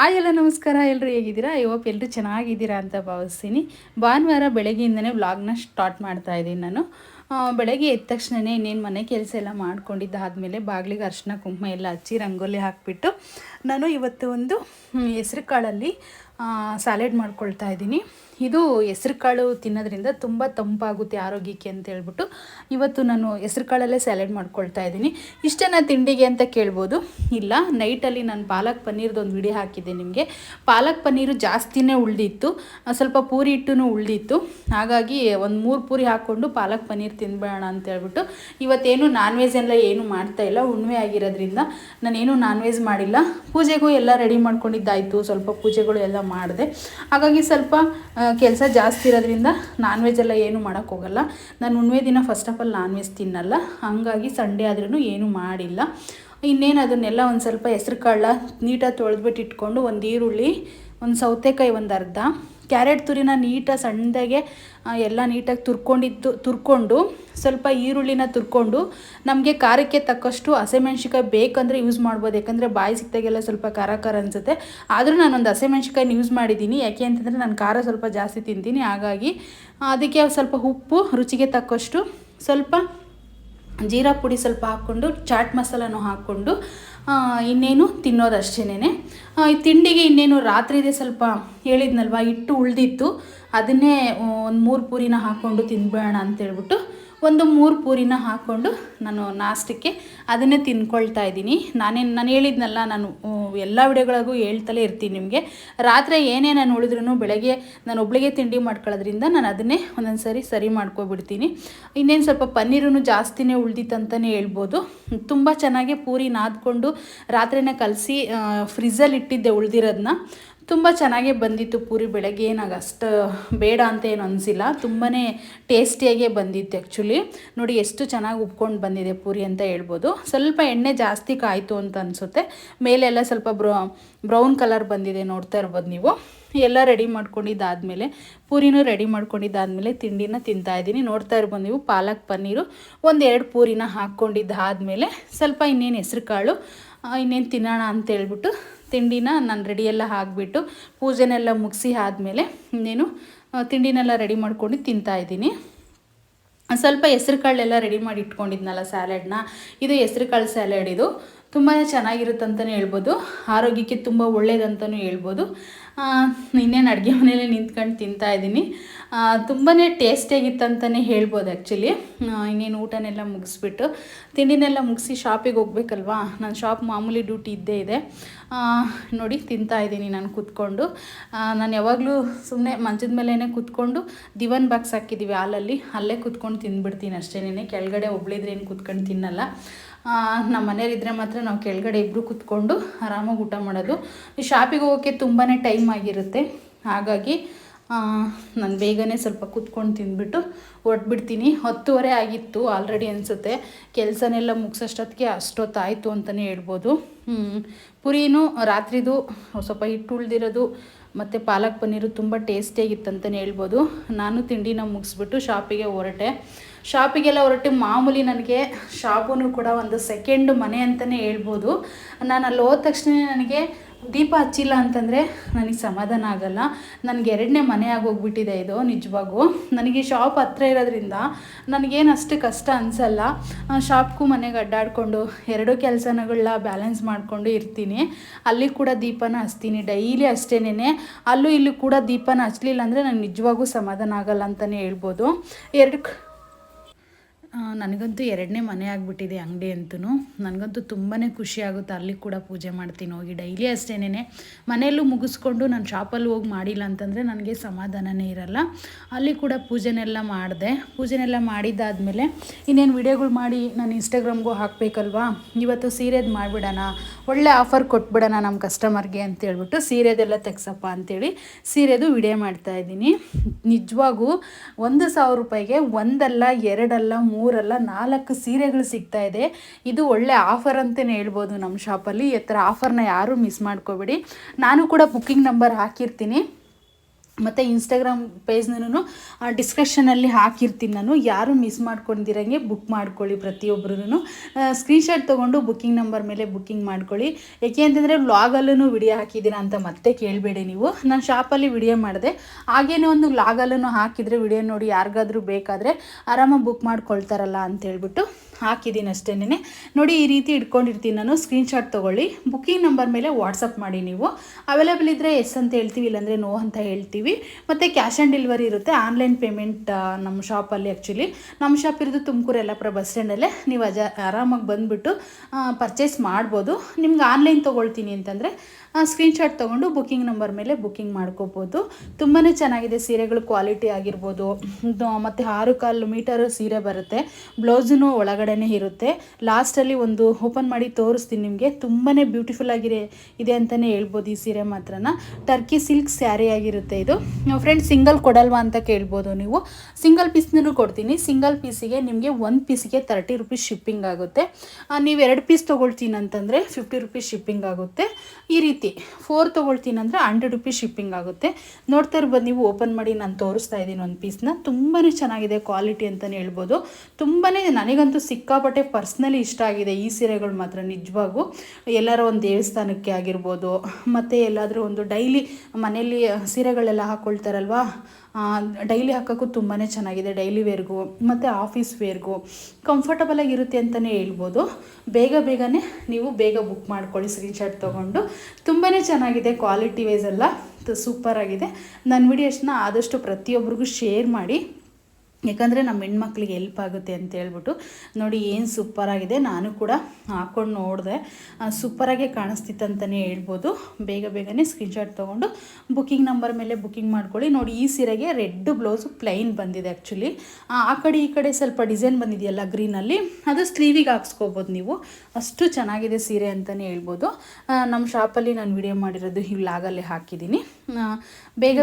Hi ಎಲ್ಲ ನಮಸ್ಕಾರ ಎಲ್ಲರೂ ಹೇಗಿದ್ದೀರಾ? ಐ ಹೋಪ್ ಎಲ್ಲರೂ ಚೆನ್ನಾಗಿದ್ದೀರಾ ಅಂತ ಭಾವಿಸ್ತೀನಿ. ಭಾನುವಾರ ಬೆಳಗ್ಗೆಯಿಂದನೇ ವ್ಲಾಗ್ನ ಸ್ಟಾರ್ಟ್ ಮಾಡ್ತಾ ಇದ್ದೀನಿ ನಾನು. ಬೆಳಗ್ಗೆ ಎದ್ದ ತಕ್ಷಣವೇ ಇನ್ನೇನು ಮನೆ ಕೆಲಸ ಎಲ್ಲ ಮಾಡ್ಕೊಂಡಿದ್ದಾದಮೇಲೆ ಬಾಗಿಲಿಗೆ ಅರ್ಶಿನ ಕುಂಕುಮ ಎಲ್ಲ ಹಚ್ಚಿ ರಂಗೋಲಿ ಹಾಕಿಬಿಟ್ಟು, ನಾನು ಇವತ್ತು ಒಂದು ಹೆಸ್ರು ಕಾಳಲ್ಲಿ ಸ್ಯಾಲೆಡ್ ಮಾಡ್ಕೊಳ್ತಾ ಇದ್ದೀನಿ. ಇದು ಹೆಸ್ರು ಕಾಳು ತಿನ್ನೋದ್ರಿಂದ ತುಂಬ ತಂಪಾಗುತ್ತೆ ಆರೋಗ್ಯಕ್ಕೆ ಅಂತ ಹೇಳ್ಬಿಟ್ಟು ಇವತ್ತು ನಾನು ಹೆಸ್ರು ಕಾಳಲ್ಲೇ ಸ್ಯಾಲೆಡ್ ಮಾಡ್ಕೊಳ್ತಾ ಇದ್ದೀನಿ. ಇಷ್ಟೇನ ತಿಂಡಿಗೆ ಅಂತ ಕೇಳ್ಬೋದು. ಇಲ್ಲ ನೈಟಲ್ಲಿ ನಾನು ಪಾಲಕ್ ಪನ್ನೀರ್ದು ಒಂದು ವಿಡಿಯೋ ಹಾಕಿದ್ದೆ ನಿಮಗೆ. ಪಾಲಕ್ ಪನ್ನೀರು ಜಾಸ್ತಿನೇ ಉಳಿದಿತ್ತು. ಸ್ವಲ್ಪ ಪೂರಿ ಹಿಟ್ಟು ಉಳಿದಿತ್ತು. ಹಾಗಾಗಿ ಒಂದು ಮೂರು ಪೂರಿ ಹಾಕ್ಕೊಂಡು ಪಾಲಕ್ ಪನ್ನೀರ್ ತಿನ್ಬೇಡ ಅಂತ ಹೇಳ್ಬಿಟ್ಟು ಇವತ್ತೇನು ನಾನ್ ವೆಜ್ ಎಲ್ಲ ಏನು ಮಾಡ್ತಾ ಇಲ್ಲ. ಉಣ್ವೆ ಆಗಿರೋದ್ರಿಂದ ನಾನೇನು ನಾನ್ ವೆಜ್ ಮಾಡಿಲ್ಲ. ಪೂಜೆಗೂ ಎಲ್ಲ ರೆಡಿ ಮಾಡ್ಕೊಂಡಿದ್ದಾಯಿತು. ಸ್ವಲ್ಪ ಪೂಜೆಗಳು ಎಲ್ಲ ಮಾಡಿದೆ. ಹಾಗಾಗಿ ಸ್ವಲ್ಪ ಕೆಲಸ ಜಾಸ್ತಿ ಇರೋದ್ರಿಂದ ನಾನ್ ವೆಜ್ ಎಲ್ಲ ಏನು ಮಾಡೋಕ್ಕೋಗಲ್ಲ ನಾನು ಹುಣ್ಮೆ ದಿನ first of all non veg ತಿನ್ನಲ್ಲ. ಹಾಗಾಗಿ ಸಂಡೇ ಆದ್ರೂ ಏನು ಮಾಡಿಲ್ಲ. ಇನ್ನೇನು ಅದನ್ನೆಲ್ಲ ಒಂದು ಸ್ವಲ್ಪ ಹೆಸ್ರು ಕಾಳ ನೀಟಾಗಿ ತೊಳೆದ್ಬಿಟ್ಟು ಇಟ್ಕೊಂಡು ಒಂದು ಈರುಳ್ಳಿ, ಒಂದು ಸೌತೆಕಾಯಿ ಒಂದು ಅರ್ಧ ಕ್ಯಾರೆಟ್ ತುರಿನ ನೀಟಾಗಿ ಸಣ್ಣದಾಗೆ ಎಲ್ಲ ನೀಟಾಗಿ ತುರ್ಕೊಂಡಿದ್ದು, ತುರ್ಕೊಂಡು, ಸ್ವಲ್ಪ ಈರುಳ್ಳಿನ ತುರ್ಕೊಂಡು, ನಮಗೆ ಖಾರಕ್ಕೆ ತಕ್ಕಷ್ಟು ಹಸಿಮೆಣ್ಸಿಕಾಯಿ ಬೇಕಂದರೆ ಯೂಸ್ ಮಾಡ್ಬೋದು. ಯಾಕಂದರೆ ಬಾಯಿ ಸಿಕ್ತಾಗೆಲ್ಲ ಸ್ವಲ್ಪ ಖಾರ ಖಾರ ಅನಿಸುತ್ತೆ. ಆದರೂ ನಾನೊಂದು ಹಸಿಮೆಣ್ಸಿಕಾಯಿನ ಯೂಸ್ ಮಾಡಿದ್ದೀನಿ. ಯಾಕೆ ಅಂತಂದರೆ ನಾನು ಖಾರ ಸ್ವಲ್ಪ ಜಾಸ್ತಿ ತಿಂತೀನಿ. ಹಾಗಾಗಿ, ಅದಕ್ಕೆ ಸ್ವಲ್ಪ ಉಪ್ಪು, ರುಚಿಗೆ ತಕ್ಕಷ್ಟು ಸ್ವಲ್ಪ ಜೀರಾ ಪುಡಿ ಸ್ವಲ್ಪ ಹಾಕ್ಕೊಂಡು, ಚಾಟ್ ಮಸಾಲನೂ ಹಾಕ್ಕೊಂಡು ಇನ್ನೇನು ತಿನ್ನೋದಷ್ಟೇನೆ ತಿಂಡಿಗೆ ಇನ್ನೇನು ರಾತ್ರಿದೆ ಸ್ವಲ್ಪ ಹೇಳಿದ್ನಲ್ವ, ಹಿಟ್ಟು ಉಳಿದಿತ್ತು. ಅದನ್ನೇ ಒಂದು ಮೂರು ಪೂರಿನ ಹಾಕ್ಕೊಂಡು ತಿನ್ಬೇಡ ಅಂತೇಳ್ಬಿಟ್ಟು ಒಂದು ಮೂರು ಪೂರಿನ ಹಾಕ್ಕೊಂಡು ನಾನು ನಾಷ್ಟಕ್ಕೆ ಅದನ್ನೇ ತಿನ್ಕೊಳ್ತಾ ಇದ್ದೀನಿ. ನಾನೇನು ನಾನು ಹೇಳಿದ್ನಲ್ಲ, ನಾನು ಎಲ್ಲ ವಿಡಿಯೋಗಳಿಗೂ ಹೇಳ್ತಲೇ ಇರ್ತೀನಿ ನಿಮಗೆ. ರಾತ್ರಿ ಏನೇ ನಾನು ಉಳಿದ್ರೂ ಬೆಳಗ್ಗೆ ನಾನು ಒಬ್ಳಿಗೆ ತಿಂಡಿ ಮಾಡ್ಕೊಳ್ಳೋದ್ರಿಂದ ನಾನು ಅದನ್ನೇ ಒಂದೊಂದು ಸರಿ ಸರಿ ಮಾಡ್ಕೊಬಿಡ್ತೀನಿ. ಇನ್ನೇನು ಸ್ವಲ್ಪ ಪನ್ನೀರೂ ಜಾಸ್ತಿನೇ ಉಳ್ದಿತ್ತಂತಲೇ ಹೇಳ್ಬೋದು. ತುಂಬ ಚೆನ್ನಾಗಿ ಪೂರಿ ನಾದ್ಕೊಂಡು ರಾತ್ರಿನೇ ಕಲಸಿ ಫ್ರಿಜ್ಜಲ್ಲಿ ಇಟ್ಟಿದ್ದೆ ಉಳ್ದಿರೋದನ್ನ ತುಂಬ ಚೆನ್ನಾಗೇ ಬಂದಿತ್ತು ಪೂರಿ ಬೆಳಗ್ಗೆ. ಏನಾಗ ಅಷ್ಟು ಬೇಡ ಅಂತ ಏನು ಅನಿಸಿಲ್ಲ. ತುಂಬಾ ಟೇಸ್ಟಿಯಾಗೇ ಬಂದಿತ್ತು ಆ್ಯಕ್ಚುಲಿ ನೋಡಿ ಎಷ್ಟು ಚೆನ್ನಾಗಿ ಉಪ್ಕೊಂಡು ಬಂದಿದೆ ಪೂರಿ ಅಂತ ಹೇಳ್ಬೋದು. ಸ್ವಲ್ಪ ಎಣ್ಣೆ ಜಾಸ್ತಿ ಕಾಯಿತು ಅಂತ ಅನಿಸುತ್ತೆ. ಮೇಲೆಲ್ಲ ಸ್ವಲ್ಪ ಬ್ರೌ, ಬ್ರೌನ್ ಕಲರ್ ಬಂದಿದೆ ನೋಡ್ತಾ ಇರ್ಬೋದು ನೀವು. ಎಲ್ಲ ರೆಡಿ ಮಾಡ್ಕೊಂಡಿದ್ದಾದಮೇಲೆ, ಪೂರಿನೂ ರೆಡಿ ಮಾಡ್ಕೊಂಡಿದ್ದಾದಮೇಲೆ ತಿಂಡಿನ ತಿಂತಾ ಇದ್ದೀನಿ. ನೋಡ್ತಾ ಇರ್ಬೋದು ನೀವು, ಪಾಲಕ್ ಪನ್ನೀರು, ಒಂದೆರಡು ಪೂರಿನ ಹಾಕ್ಕೊಂಡಿದ್ದಾದಮೇಲೆ ಸ್ವಲ್ಪ ಇನ್ನೇನು ಹೆಸ್ರು ಕಾಳು ಇನ್ನೇನು ತಿನ್ನೋಣ ಅಂತೇಳ್ಬಿಟ್ಟು ತಿಂಡಿನ ನಾನು ರೆಡಿಯೆಲ್ಲ ಹಾಕಿಬಿಟ್ಟು ಪೂಜೆನೆಲ್ಲ ಮುಗಿಸಿ ಆದಮೇಲೆ ಇನ್ನೇನು ತಿಂಡಿನೆಲ್ಲ ರೆಡಿ ಮಾಡ್ಕೊಂಡು ತಿಂತಾ ಇದ್ದೀನಿ. ಸ್ವಲ್ಪ ಹೆಸ್ರು ಕಾಳೆಲ್ಲ ರೆಡಿ ಮಾಡಿ ಇಟ್ಕೊಂಡಿದ್ನಲ್ಲ ಸ್ಯಾಲೆಡ್ನ ಇದು ಹೆಸ್ರು ಕಾಳು ಸ್ಯಾಲೆಡ್ ಇದು. ತುಂಬಾ ಚೆನ್ನಾಗಿರುತ್ತಂತಲೇ ಹೇಳ್ಬೋದು. ಆರೋಗ್ಯಕ್ಕೆ ತುಂಬ ಒಳ್ಳೇದಂತಲೂ ಹೇಳ್ಬೋದು. ಇನ್ನೇನು ಅಡುಗೆ ಮನೇಲಿ ನಿಂತ್ಕೊಂಡು ತಿಂತಾ ಇದ್ದೀನಿ. ತುಂಬಾ ಟೇಸ್ಟಿಯಾಗಿತ್ತಂತಲೇ ಹೇಳ್ಬೋದು ಆ್ಯಕ್ಚುಲಿ ಇನ್ನೇನು ಊಟನೆಲ್ಲ ಮುಗಿಸ್ಬಿಟ್ಟು, ತಿಂಡಿನೆಲ್ಲ ಮುಗಿಸಿ ಶಾಪಿಗೆ ಹೋಗ್ಬೇಕಲ್ವಾ? ನಾನು ಶಾಪ್ ಮಾಮೂಲಿ ಡ್ಯೂಟಿ ಇದ್ದೇ ಇದೆ. ನೋಡಿ ತಿಂತಾ ಇದ್ದೀನಿ ನಾನು ಕೂತ್ಕೊಂಡು. ನಾನು ಯಾವಾಗಲೂ ಸುಮ್ಮನೆ ಮಂಚದ ಮೇಲೇ ಕೂತ್ಕೊಂಡು ದಿವನ್ ಬಾಕ್ಸ್ ಹಾಕಿದ್ದೀವಿ ಹಾಲಲ್ಲಿ. ಅಲ್ಲೇ ಕೂತ್ಕೊಂಡು ತಿಂದ್ಬಿಡ್ತೀನಿ ಅಷ್ಟೇನೆ ಕೆಳಗಡೆ ಒಬ್ಳಿದ್ರೆ ಏನು ಕೂತ್ಕೊಂಡು ತಿನ್ನಲ್ಲ. ನಮ್ಮ ಮನೇಲಿದ್ದರೆ ಮಾತ್ರ ನಾವು ಕೆಳಗಡೆ ಇಬ್ಬರು ಕೂತ್ಕೊಂಡು ಆರಾಮಾಗಿ ಊಟ ಮಾಡೋದು. ಶಾಪಿಗೆ ಹೋಗೋಕ್ಕೆ ತುಂಬಾ ಟೈಮ್ ಆಗಿರುತ್ತೆ. ಹಾಗಾಗಿ ನಾನು ಬೇಗನೆ ಸ್ವಲ್ಪ ಕೂತ್ಕೊಂಡು ತಿಂದ್ಬಿಟ್ಟು ಹೊರಟ್ಬಿಡ್ತೀನಿ. ಹತ್ತುವರೆ ಆಗಿತ್ತು ಆಲ್ರೆಡಿ ಅನಿಸುತ್ತೆ. ಕೆಲಸನೆಲ್ಲ ಮುಗಿಸೋಷ್ಟೊತ್ತಿಗೆ ಅಷ್ಟೊತ್ತಾಯಿತು ಅಂತಲೇ ಹೇಳ್ಬೋದು. ಪುರಿನೂ ರಾತ್ರಿದು ಸ್ವಲ್ಪ ಹಿಟ್ಟು ಉಳ್ದಿರೋದು ಮತ್ತು ಪಾಲಕ್ ಪನ್ನೀರು ತುಂಬ ಟೇಸ್ಟಿಯಾಗಿತ್ತಂತಲೇ ಹೇಳ್ಬೋದು. ನಾನು ತಿಂಡಿನ ಮುಗಿಸ್ಬಿಟ್ಟು ಶಾಪಿಗೆ ಹೊರಟೆ. ಶಾಪಿಗೆಲ್ಲ ಹೊರಟು, ಮಾಮೂಲಿ ನನಗೆ ಶಾಪೂ ಕೂಡ ಒಂದು ಸೆಕೆಂಡ್ ಮನೆ ಅಂತಲೇ ಹೇಳ್ಬೋದು. ನಾನು ಅಲ್ಲಿ ಹೋದ ತಕ್ಷಣ ನನಗೆ ದೀಪ ಹಚ್ಚಿಲ್ಲ ಅಂತಂದರೆ ನನಗೆ ಸಮಾಧಾನ ಆಗಲ್ಲ. ನನಗೆ ಎರಡನೇ ಮನೆ ಆಗೋಗ್ಬಿಟ್ಟಿದೆ ಇದು, ನಿಜವಾಗೂ. ನನಗೆ ಶಾಪ್ ಹತ್ರ ಇರೋದ್ರಿಂದ ನನಗೇನು ಅಷ್ಟು ಕಷ್ಟ ಅನಿಸಲ್ಲ. ಶಾಪ್ಗೂ ಮನೆಗೆ ಅಡ್ಡಾಡಿಕೊಂಡು ಎರಡು ಕೆಲಸಗಳನ್ನ ಬ್ಯಾಲೆನ್ಸ್ ಮಾಡಿಕೊಂಡು ಇರ್ತೀನಿ. ಅಲ್ಲಿ ಕೂಡ ದೀಪನ ಹಚ್ತೀನಿ ಡೈಲಿ ಅಷ್ಟೇನೇ ಅಲ್ಲೂ ಇಲ್ಲೂ ಕೂಡ ದೀಪನ ಹಚ್ಚಲಿಲ್ಲ ಅಂದರೆ ನನಗೆ ನಿಜವಾಗೂ ಸಮಾಧಾನ ಆಗಲ್ಲ ಅಂತಲೇ ಹೇಳ್ಬೋದು. ಎರಡು ನನಗಂತೂ ಎರಡನೇ ಮನೆ ಆಗಿಬಿಟ್ಟಿದೆ ಅಂಗಡಿ ಅಂತೂ ನನಗಂತೂ ತುಂಬಾ ಖುಷಿ ಆಗುತ್ತೆ ಅಲ್ಲಿ ಕೂಡ ಪೂಜೆ ಮಾಡ್ತೀನಿ ಹೋಗಿ. ಡೈಲಿ ಅಷ್ಟೇನೆ ಮನೆಯಲ್ಲೂ ಮುಗಿಸ್ಕೊಂಡು ನಾನು ಶಾಪಲ್ಲಿ ಹೋಗಿ ಮಾಡಿಲ್ಲ ಅಂತಂದರೆ ನನಗೆ ಸಮಾಧಾನನೇ ಇರಲ್ಲ. ಅಲ್ಲಿ ಕೂಡ ಪೂಜೆನೆಲ್ಲ ಮಾಡಿದೆ. ಪೂಜೆನೆಲ್ಲ ಮಾಡಿದ್ದಾದಮೇಲೆ ಇನ್ನೇನು ವಿಡಿಯೋಗಳು ಮಾಡಿ ನಾನು ಇನ್ಸ್ಟಾಗ್ರಾಮ್ಗೂ ಹಾಕಬೇಕಲ್ವಾ? ಇವತ್ತು ಸೀರೆದು ಮಾಡಿಬಿಡೋಣ. ಒಳ್ಳೆ ಆಫರ್ ಕೊಟ್ಬಿಡೋಣ ನಮ್ಮ ಕಸ್ಟಮರ್ಗೆ ಅಂತೇಳ್ಬಿಟ್ಟು ಸೀರೆದೆಲ್ಲ ತೆಗ್ಸಪ್ಪ ಅಂತೇಳಿ ಸೀರೆದು ವಿಡಿಯೋ ಮಾಡ್ತಾಯಿದ್ದೀನಿ ನಿಜವಾಗೂ ಒಂದು ಸಾವಿರ ರೂಪಾಯಿಗೆ ಒಂದಲ್ಲ ಎರಡಲ್ಲ ಮೂರಲ್ಲ ನಾಲ್ಕು ಸೀರೆಗಳು ಸಿಗ್ತಾ ಇದೆ. ಇದು ಒಳ್ಳೆ ಆಫರ್ ಅಂತಲೇ ಹೇಳ್ಬೋದು ನಮ್ಮ ಶಾಪಲ್ಲಿ. ಈ ಥರ ಆಫರ್ನ ಯಾರೂ ಮಿಸ್ ಮಾಡ್ಕೋಬೇಡಿ. ನಾನು ಕೂಡ ಬುಕ್ಕಿಂಗ್ ನಂಬರ್ ಹಾಕಿರ್ತೀನಿ. ಮತ್ತು ಇನ್ಸ್ಟಾಗ್ರಾಮ್ ಪೇಜ್ನೂ ಡಿಸ್ಕ್ರಿಪ್ಷನಲ್ಲಿ ಹಾಕಿರ್ತೀನಿ ನಾನು. ಯಾರು ಮಿಸ್ ಮಾಡ್ಕೊಂಡಿರಂಗೆ ಬುಕ್ ಮಾಡ್ಕೊಳ್ಳಿ ಪ್ರತಿಯೊಬ್ಬರೂ ಸ್ಕ್ರೀನ್ಶಾಟ್ ತೊಗೊಂಡು ಬುಕ್ಕಿಂಗ್ ನಂಬರ್ ಮೇಲೆ ಬುಕ್ಕಿಂಗ್ ಮಾಡ್ಕೊಳ್ಳಿ. ಏಕೆ ಅಂತಂದರೆ ವ್ಲಾಗಲ್ಲೂ ವಿಡಿಯೋ ಹಾಕಿದ್ದೀರಾ ಅಂತ ಮತ್ತೆ ಕೇಳಬೇಡಿ ನೀವು. ನಾನು ಶಾಪಲ್ಲಿ ವಿಡಿಯೋ ಮಾಡಿದೆ. ಹಾಗೇನೇ ಒಂದು ವ್ಲಾಗಲ್ಲೂ ಹಾಕಿದರೆ ವಿಡಿಯೋ ನೋಡಿ ಯಾರಿಗಾದ್ರೂ ಬೇಕಾದರೆ ಆರಾಮಾಗಿ ಬುಕ್ ಮಾಡ್ಕೊಳ್ತಾರಲ್ಲ ಅಂತ ಹೇಳ್ಬಿಟ್ಟು. ಹಾಕಿದ್ದೀನಿ ಅಷ್ಟೇನೆ ನೋಡಿ ಈ ರೀತಿ ಇಟ್ಕೊಂಡಿರ್ತೀನಿ ನಾನು. ಸ್ಕ್ರೀನ್ಶಾಟ್ ತೊಗೊಳ್ಳಿ. ಬುಕ್ಕಿಂಗ್ ನಂಬರ್ ಮೇಲೆ ವಾಟ್ಸಪ್ ಮಾಡಿ ನೀವು. ಅವೈಲೇಬಲ್ ಇದ್ದರೆ ಎಸ್ ಅಂತ ಹೇಳ್ತೀವಿ, ಇಲ್ಲಾಂದರೆ ನೋ ಅಂತ ಹೇಳ್ತೀವಿ. ಮತ್ತು ಕ್ಯಾಶ್ ಆನ್ ಡೆಲಿವರಿ ಇರುತ್ತೆ. ಆನ್ಲೈನ್ ಪೇಮೆಂಟ್ ನಮ್ಮ ಶಾಪಲ್ಲಿ ಆ್ಯಕ್ಚುಲಿ ನಮ್ಮ ಶಾಪ್ ಇರೋದು ತುಮಕೂರು ಯಲ್ಲಾಪುರ ಬಸ್ ಸ್ಟ್ಯಾಂಡಲ್ಲೇ ನೀವು ಅಜ, ಆರಾಮಾಗಿ ಬಂದುಬಿಟ್ಟು ಪರ್ಚೇಸ್ ಮಾಡ್ಬೋದು. ನಿಮ್ಗೆ ಆನ್ಲೈನ್ ತೊಗೊಳ್ತೀನಿ ಅಂತಂದರೆ ಸ್ಕ್ರೀನ್ಶಾಟ್ ತೊಗೊಂಡು ಬುಕ್ಕಿಂಗ್ ನಂಬರ್ ಮೇಲೆ ಬುಕ್ಕಿಂಗ್ ಮಾಡ್ಕೋಬೋದು. ತುಂಬಾ ಚೆನ್ನಾಗಿದೆ ಸೀರೆಗಳು ಕ್ವಾಲಿಟಿ ಆಗಿರ್ಬೋದು. ಮತ್ತು ಆರು ಕಾಲು ಮೀಟರ್ ಸೀರೆ ಬರುತ್ತೆ. ಬ್ಲೌಸೂ ಒಳಗಡೆನೇ ಇರುತ್ತೆ. ಲಾಸ್ಟಲ್ಲಿ ಒಂದು ಓಪನ್ ಮಾಡಿ ತೋರಿಸ್ತೀನಿ ನಿಮಗೆ. ತುಂಬಾ ಬ್ಯೂಟಿಫುಲ್ ಆಗಿದೆ. ಇದೆ ಅಂತಲೇ ಹೇಳ್ಬೋದು ಈ ಸೀರೆ ಮಾತ್ರನ. ಟರ್ಕಿ ಸಿಲ್ಕ್ ಸ್ಯಾರಿ ಆಗಿರುತ್ತೆ ಇದು. ಫ್ರೆಂಡ್ಸ್ ಸಿಂಗಲ್ ಕೊಡಲ್ವಾ ಅಂತ ಕೇಳ್ಬೋದು ನೀವು. ಸಿಂಗಲ್ ಪೀಸ್ನೂ ಕೊಡ್ತೀನಿ. ಸಿಂಗಲ್ ಪೀಸಿಗೆ ನಿಮಗೆ ಒಂದು ಪೀಸಿಗೆ ತರ್ಟಿ ರುಪೀಸ್ ಶಿಪ್ಪಿಂಗ್ ಆಗುತ್ತೆ. ನೀವು ಎರಡು ಪೀಸ್ ತೊಗೊಳ್ತೀನಿ ಅಂತಂದರೆ ಫಿಫ್ಟಿ ರುಪೀಸ್ ಶಿಪ್ಪಿಂಗ್ ಆಗುತ್ತೆ. ಈ ರೀತಿ ಫೋರ್ ತೊಗೊಳ್ತೀನಿ ಅಂದರೆ ಹಂಡ್ರೆಡ್ ರುಪೀಸ್ ಶಿಪ್ಪಿಂಗ್ ಆಗುತ್ತೆ. ನೋಡ್ತಾ ಇರ್ಬೋದು ನೀವು ಓಪನ್ ಮಾಡಿ ನಾನು ತೋರಿಸ್ತಾ ಇದ್ದೀನಿ ಒಂದು ಪೀಸ್ನ ತುಂಬಾ ಚೆನ್ನಾಗಿದೆ ಕ್ವಾಲಿಟಿ ಅಂತಲೇ ಹೇಳ್ಬೋದು. ತುಂಬಾ ನನಗಂತೂ ಸಿಕ್ಕಾಪಟ್ಟೆ ಪರ್ಸ್ನಲಿ ಇಷ್ಟ ಆಗಿದೆ ಈ ಸೀರೆಗಳು ಮಾತ್ರ ನಿಜವಾಗೂ ಎಲ್ಲರ ಒಂದು ದೇವಸ್ಥಾನಕ್ಕೆ ಆಗಿರ್ಬೋದು, ಮತ್ತು ಎಲ್ಲಾದರೂ ಒಂದು ಡೈಲಿ ಮನೆಯಲ್ಲಿ ಸೀರೆಗಳೆಲ್ಲ ಹಾಕ್ಕೊಳ್ತಾರಲ್ವಾ ಡೈಲಿ ಹಾಕೋಕ್ಕೂ ತುಂಬಾ ಚೆನ್ನಾಗಿದೆ, ಡೈಲಿ ವೇರ್ಗೂ, ಮತ್ತು ಆಫೀಸ್ ವೇರ್ಗೂ. ಕಂಫರ್ಟಬಲ್ ಆಗಿರುತ್ತೆ ಅಂತಲೇ ಹೇಳ್ಬೋದು. ಬೇಗ ಬೇಗನೆ ನೀವು ಬೇಗ ಬುಕ್ ಮಾಡ್ಕೊಳ್ಳಿ, ಸ್ಕ್ರೀನ್ಶಾಟ್ ತೊಗೊಂಡು. ತುಂಬಾ ಚೆನ್ನಾಗಿದೆ ಕ್ವಾಲಿಟಿ ವೈಸ್ ಎಲ್ಲ, ಸೂಪರ್ ಆಗಿದೆ. ನನ್ನ ವಿಡಿಯೋಸ್ನ ಆದಷ್ಟು ಪ್ರತಿಯೊಬ್ಬರಿಗೂ ಶೇರ್ ಮಾಡಿ. ಯಾಕಂದರೆ ನಮ್ಮ ಹೆಣ್ಮಕ್ಳಿಗೆ ಹೆಲ್ಪ್ ಆಗುತ್ತೆ ಅಂತ ಹೇಳ್ಬಿಟ್ಟು, ನೋಡಿ ಏನು ಸೂಪರಾಗಿದೆ ನಾನು ಕೂಡ ಹಾಕ್ಕೊಂಡು ನೋಡಿದೆ. ಸೂಪರಾಗೆ ಕಾಣಿಸ್ತಿತ್ತು ಅಂತಲೇ ಹೇಳ್ಬೋದು. ಬೇಗ ಬೇಗನೆ ಸ್ಕ್ರೀನ್ಶಾಟ್ ತೊಗೊಂಡು ಬುಕ್ಕಿಂಗ್ ನಂಬರ್ ಮೇಲೆ ಬುಕ್ಕಿಂಗ್ ಮಾಡ್ಕೊಳ್ಳಿ. ನೋಡಿ ಈ ಸೀರೆಗೆ ರೆಡ್ ಬ್ಲೌಸು ಪ್ಲೈನ್ ಬಂದಿದೆ ಆ್ಯಕ್ಚುಲಿ ಆ ಕಡೆ ಈ ಕಡೆ ಸ್ವಲ್ಪ ಡಿಸೈನ್ ಬಂದಿದೆಯಲ್ಲ ಗ್ರೀನಲ್ಲಿ ಅದು ಸ್ಲೀವಿಗೆ ಹಾಕ್ಸ್ಕೋಬೋದು ನೀವು. ಅಷ್ಟು ಚೆನ್ನಾಗಿದೆ ಸೀರೆ ಅಂತಲೇ ಹೇಳ್ಬೋದು. ನಮ್ಮ ಶಾಪಲ್ಲಿ ನಾನು ವಿಡಿಯೋ ಮಾಡಿರೋದು ಲಾಗಲ್ಲೇ ಹಾಕಿದ್ದೀನಿ. ಬೇಗ